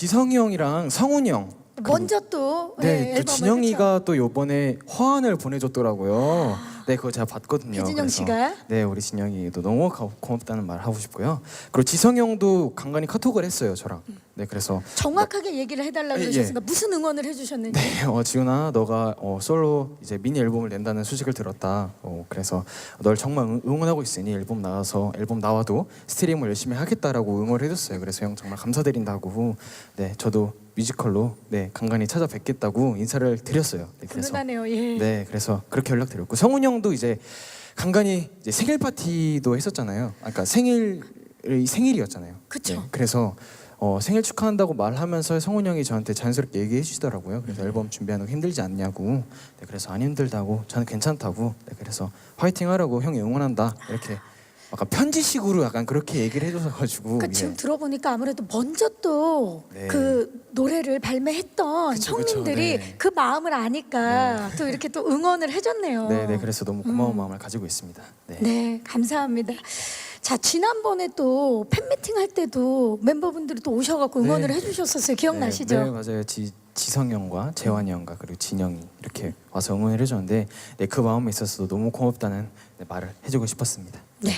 지성이 형이랑 성훈이 형. 먼저 또 예, 네, 또 앨범을 진영이가 또 요번에 화환을 보내줬더라고요. 네, 그거 제가 봤거든요. 배진영 그래서 씨가? 네, 우리 진영이도 너무 고- 고맙다는 말 하고 싶고요. 그리고 지성 형도 간간히 카톡을 했어요, 저랑. 네, 그래서 정확하게 얘기를 해달라고 예, 예. 그러셨으니까 무슨 응원을 해주셨는지 네, 어, 지훈아, 너가 어, 솔로 이제 미니 앨범을 낸다는 소식을 들었다. 어, 그래서 널 정말 응- 응원하고 있으니 앨범 나와서 앨범 나와도 스트리밍을 열심히 하겠다라고 응원을 해줬어요. 그래서 형 정말 감사드린다고. 네, 저도 뮤지컬로 네 간간히 찾아뵙겠다고 인사를 드렸어요. 네, 그래서 훈훈하네요. 예. 네, 그래서 그렇게 연락드렸고 성훈 형도 이제 간간히 이제 생일 파티도 했었잖아요. 아까 생일 생일이었잖아요. 그쵸. 네, 그래서 어, 생일 축하한다고 말하면서 성훈 형이 저한테 자연스럽게 얘기해 주시더라고요. 그래서 앨범 준비하는 거 힘들지 않냐고. 네, 그래서 안 힘들다고 저는 괜찮다고. 네, 그래서 화이팅 하라고 형이 응원한다 이렇게 약간 편지식으로 약간 그렇게 얘기를 해줘서 가지고. 그 지금 들어보니까 아무래도 먼저 또그 네. 노래를 발매했던 그쵸, 그쵸, 형님들이 네. 그 마음을 아니까 또 이렇게 또 응원을 해줬네요. 네, 네, 그래서 너무 고마운 마음을 가지고 있습니다. 네. 네, 감사합니다. 자, 지난번에 또 팬미팅 할 때도 멤버분들이 또 오셔갖고 응원을 네. 해주셨었어요. 기억나시죠? 네, 네 맞아요. 지, 지성 형과 재환이 형과 그리고 진영이 이렇게 와서 응원을 해줬는데 네, 그 마음에 있어서 너무 고맙다는 네, 말을 해주고 싶었습니다. 네.